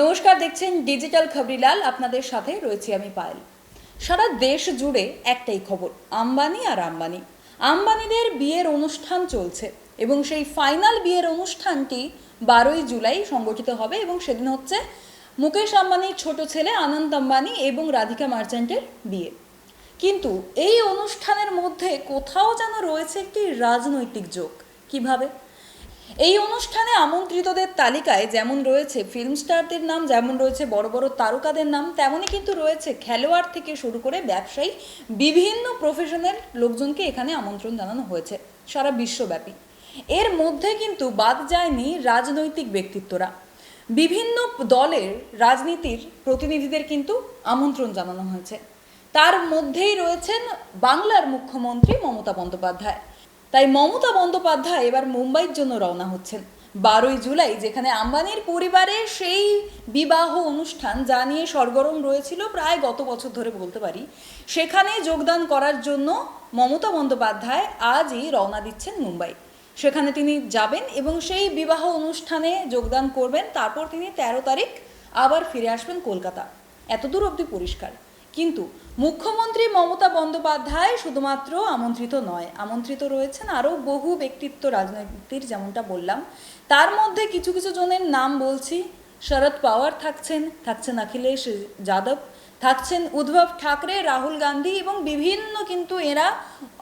নমস্কার, দেখছেন ডিজিটাল খবরিলাল। আপনাদের সাথে রয়েছি আমি পায়েল। সারা দেশ জুড়ে একটাই খবর, আম্বানি আর আম্বানি। আম্বানিদের বিয়ের অনুষ্ঠান চলছে এবং সেই ফাইনাল বিয়ের অনুষ্ঠানটি বারোই জুলাই সংগঠিত হবে এবং সেদিন হচ্ছে মুকেশ আম্বানির ছোট ছেলে আনন্দ আম্বানি এবং রাধিকা মার্চেন্টের বিয়ে। কিন্তু এই অনুষ্ঠানের মধ্যে কোথাও যেন রয়েছে একটি রাজনৈতিক যোগ। কীভাবে? এই অনুষ্ঠানে আমন্ত্রিতদের তালিকায় যেমন রয়েছে ফিল্ম স্টারদের নাম, যেমন রয়েছে বড় বড় তারকাদের নাম, তেমনই কিন্তু রয়েছে খেলোয়াড় থেকে শুরু করে ব্যবসায়ী বিভিন্ন প্রফেশনের লোকজনকে এখানে আমন্ত্রণ জানানো হয়েছে সারা বিশ্বব্যাপী। এর মধ্যে কিন্তু বাদ যায়নি রাজনৈতিক ব্যক্তিত্বরা। বিভিন্ন দলের রাজনীতির প্রতিনিধিদের কিন্তু আমন্ত্রণ জানানো হয়েছে। তার মধ্যেই রয়েছেন বাংলার মুখ্যমন্ত্রী মমতা বন্দ্যোপাধ্যায়। তাই মমতা বন্দ্যোপাধ্যায় এবার মুম্বাইয়ের জন্য রওনা হচ্ছেন। বারোই জুলাই, যেখানে আম্বানির পরিবারে সেই বিবাহ অনুষ্ঠান যা নিয়ে সরগরম রয়েছিল প্রায় গত বছর ধরে বলতে পারি, সেখানে যোগদান করার জন্য মমতা বন্দ্যোপাধ্যায় আজই রওনা দিচ্ছেন মুম্বাই। সেখানে তিনি যাবেন এবং সেই বিবাহ অনুষ্ঠানে যোগদান করবেন, তারপর তিনি তেরো তারিখ আবার ফিরে আসবেন কলকাতা। এতদূর অবধি পরিষ্কার। কিন্তু মুখ্যমন্ত্রী মমতা বন্দ্যোপাধ্যায় শুধুমাত্র আমন্ত্রিত নয়, আমন্ত্রিত রয়েছেন আরও বহু ব্যক্তিত্ব রাজনীতির যেমনটা বললাম। তার মধ্যে কিছু কিছু জনের নাম বলছি। শরদ পাওয়ার থাকছেন থাকছেন অখিলেশ যাদব, থাকছেন উদ্ধব ঠাকরে, রাহুল গান্ধী এবং বিভিন্ন কিন্তু এরা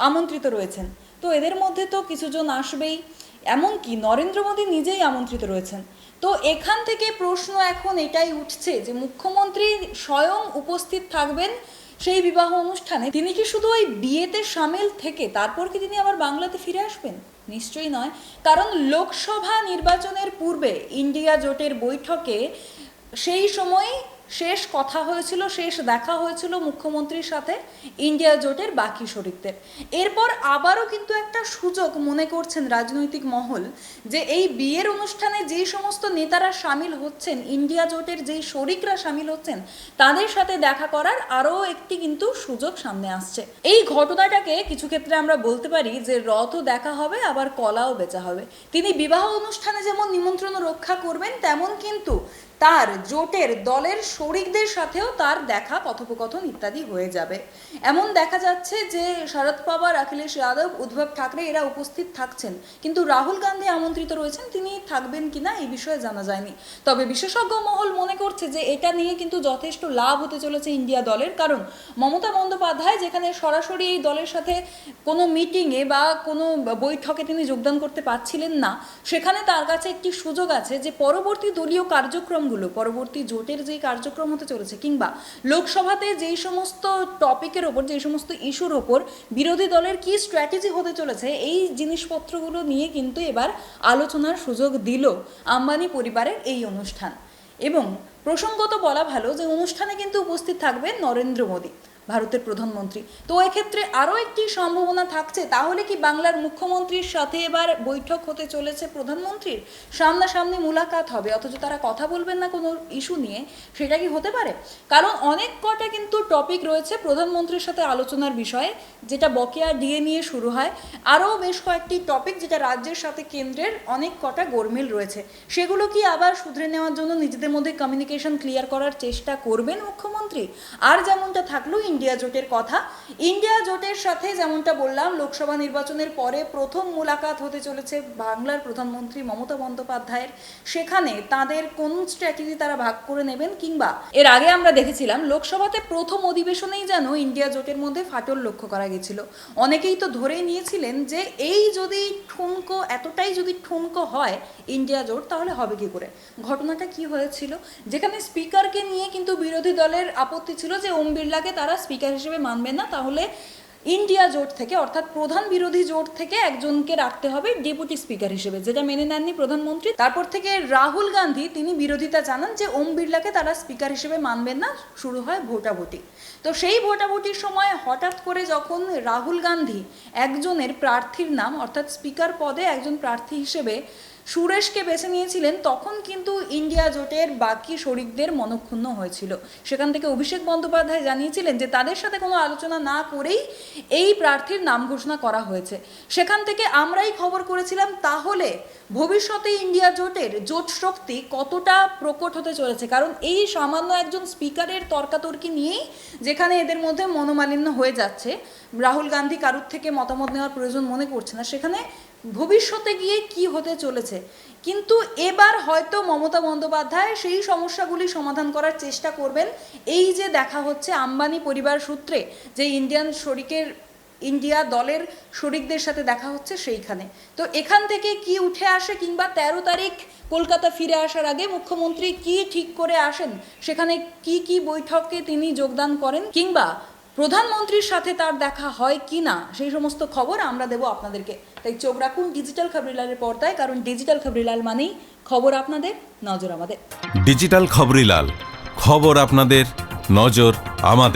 আমন্ত্রিত রয়েছেন। তো এদের মধ্যে তো কিছুজন আসবেই। এমনকি নরেন্দ্র মোদী নিজেই আমন্ত্রিত রয়েছেন। তো এখান থেকে প্রশ্ন এখন এটাই উঠছে যে মুখ্যমন্ত্রী স্বয়ং উপস্থিত থাকবেন সেই বিবাহ অনুষ্ঠানে। তিনি কি শুধু ওই বিয়েতে সামিল থেকে তারপর কি তিনি আবার বাংলাতে ফিরে আসবেন? নিশ্চয়ই নয়। কারণ লোকসভা নির্বাচনের পূর্বে ইন্ডিয়া জোটের বৈঠকে সেই সময় শেষ কথা হয়েছিল, শেষ দেখা হয়েছিল মুখ্যমন্ত্রীর সাথে ইন্ডিয়া জোটের বাকি শরিকদের। এরপর আবারও কিন্তু একটা সুযোগ মনে করছেন রাজনৈতিক মহল যে এই বিয়ের অনুষ্ঠানে যেই সমস্ত নেতারা সামিল হচ্ছেন, ইন্ডিয়া জোটের যেই শরিকরা সামিল হচ্ছেন, তাদের সাথে দেখা করার আরও একটি কিন্তু সুযোগ সামনে আসছে। এই ঘটনাটাকে কিছু ক্ষেত্রে আমরা বলতে পারি যে রথও দেখা হবে, আবার কলাও বেচা হবে। তিনি বিবাহ অনুষ্ঠানে যেমন নিমন্ত্রণ রক্ষা করবেন, তেমন কিন্তু তার জোটের দলের শরিকদের সাথেও তার দেখা, কথোপকথন ইত্যাদি হয়ে যাবে। এমন দেখা যাচ্ছে যে শরদ পাওয়ার, অখিলেশ যাদব, উদ্ধব ঠাকরে এরা উপস্থিত থাকছেন। কিন্তু রাহুল গান্ধী আমন্ত্রিত রয়েছেন, তিনি থাকবেন কিনা এই বিষয়ে জানা যায়নি। তবে বিশেষজ্ঞ মহল মনে করছে যে এটা নিয়ে কিন্তু যথেষ্ট লাভ হতে চলেছে ইন্ডিয়া দলের। কারণ মমতা বন্দ্যোপাধ্যায় যেখানে সরাসরি এই দলের সাথে কোনো মিটিংয়ে বা কোনো বৈঠকে তিনি যোগদান করতে পারছিলেন না, সেখানে তার কাছে একটি সুযোগ আছে যে পরবর্তী দলীয় কার্যক্রমগুলো পরবর্তী জোটের যে কার্যক্রম হতে চলেছে কিংবা লোকসভাতে যেই সমস্ত টপিকের ওপর, যেই সমস্ত ইস্যুর ওপর বিরোধী দলের কি স্ট্র্যাটেজি হতে চলেছে, এই জিনিসপত্রগুলো নিয়ে কিন্তু এবার আলোচনার সুযোগ দিল আম্বানি পরিবারের এই অনুষ্ঠান। এবং প্রসঙ্গত বলা ভালো যে অনুষ্ঠানে কিন্তু উপস্থিত থাকবেন নরেন্দ্র মোদী। ভারতের প্রধানমন্ত্রী। তো এক্ষেত্রে আরও একটি সম্ভাবনা থাকছে, তাহলে কি বাংলার মুখ্যমন্ত্রীর সাথে এবার বৈঠক হতে চলেছে প্রধানমন্ত্রীর? সামনাসামনি মুলাকাত হবে, অথচ তারা কথা বলবেন না কোনো ইস্যু নিয়ে, সেটা কি হতে পারে? কারণ অনেক কটা কিন্তু টপিক রয়েছে প্রধানমন্ত্রীর সাথে আলোচনার বিষয়ে, যেটা বকেয়া ডিএ নিয়ে শুরু হয়। আরও বেশ কয়েকটি টপিক যেটা রাজ্যের সাথে কেন্দ্রের অনেক কটা গোরমিল রয়েছে। সেগুলো কি আবার শুধরে নেওয়ার জন্য নিজেদের মধ্যে কমিউনিকেশন ক্লিয়ার করার চেষ্টা করবেন মুখ্যমন্ত্রী? আর যেমনটা থাকল ইন্ডিয়া জোটের কথা। ইন্ডিয়া জোটের সাথে যেমনটা বললাম, লোকসভা নির্বাচনের পরে প্রথম মুলাকাত হতে চলেছে বাংলার প্রধানমন্ত্রী মমতা বন্দ্যোপাধ্যায়ের। সেখানে তাদের কোন স্ট্র্যাটেজি তারা ভাগ করে নেবেন কিংবা এর আগে আমরা দেখেছিলাম, লোকসভাতে প্রথম অধিবেশনেই যেন ইন্ডিয়া জোটের মধ্যে ফাটল লক্ষ্য করা গেছিল। অনেকেই তো ধরেই নিয়েছিলেন যে এই যদি ঠুনকো, এতটাই যদি ঠুনকো হয় ইন্ডিয়া জোট, তাহলে হবে কি করে? ঘটনাটা কি হয়েছিল? যেখানে স্পিকারকে নিয়ে কিন্তু বিরোধী দলের আপত্তি ছিল যে ওম বিড়লাকে তারা স্পিকার হিসেবে মানবেন না, তাহলে ইন্ডিয়া জোট থেকে, অর্থাৎ প্রধান বিরোধী জোট থেকে একজনকে রাখতে হবে ডেপুটি স্পিকার হিসেবে, যেটা মেনে নেননি প্রধানমন্ত্রী। তারপর থেকে রাহুল গান্ধী, তিনি বিরোধিতা জানান যে ওম বিড়লাকে তারা স্পিকার হিসেবে মানবেন না, শুরু হয় ভোটাভুটি। তো সেই ভোটাভুটির সময় হঠাৎ করে যখন রাহুল গান্ধী একজনের প্রার্থীর নাম, অর্থাৎ স্পিকার পদে একজন প্রার্থী হিসেবে সুরেশকে বেছে নিয়েছিলেন, তখন কিন্তু ইন্ডিয়া জোটের বাকি শরিকদের মনক্ষুণ্ণ হয়েছিল। সেখান থেকে অভিষেক বন্দ্যোপাধ্যায় জানিয়েছিলেন যে, তাদের সাথে কোনো আলোচনা না করেই এই প্রার্থীর নাম ঘোষণা করা হয়েছে। সেখান থেকে আমরাই খবর করেছিলাম, তাহলে ভবিষ্যতে ইন্ডিয়া জোটের জোট শক্তি কতটা প্রকট হতে চলেছে? কারণ এই সামান্য একজন স্পিকারের তর্কাতর্কি নিয়েই যেখানে এদের মধ্যে মনোমালিন্য হয়ে যাচ্ছে, রাহুল গান্ধী কারুর থেকে মতামত নেওয়ার প্রয়োজন মনে করছে না। সেখানে ভবিষ্যতে গিয়ে কি হতে চলেছে? কিন্তু এবার হয়তো মমতা বন্দ্যোপাধ্যায় সেই সমস্যাগুলি সমাধান করার চেষ্টা করবেন। এই যে দেখা হচ্ছে আম্বানি পরিবার সূত্রে যে ইন্ডিয়ান শরিকের, ইন্ডিয়া দলের শরিকদের সাথে দেখা হচ্ছে সেইখানে। তো এখান থেকে কি উঠে আসে কিংবা তেরো তারিখ কলকাতা ফিরে আসার আগে মুখ্যমন্ত্রী কি ঠিক করে আসেন? সেখানে কি কি বৈঠকে তিনি যোগদান করেন? কিংবা প্রধানমন্ত্রীর সাথে তার দেখা হয় কি না সেই সমস্ত খবর আমরা দেব আপনাদেরকে। তাই চোখ রাখুন ডিজিটাল খবরিলালের পর্দায়, কারণ ডিজিটাল খবরিলাল মানেই খবর আপনাদের, নজর আমাদের। ডিজিটাল খবরিলাল, খবর আপনাদের, নজর আমাদের।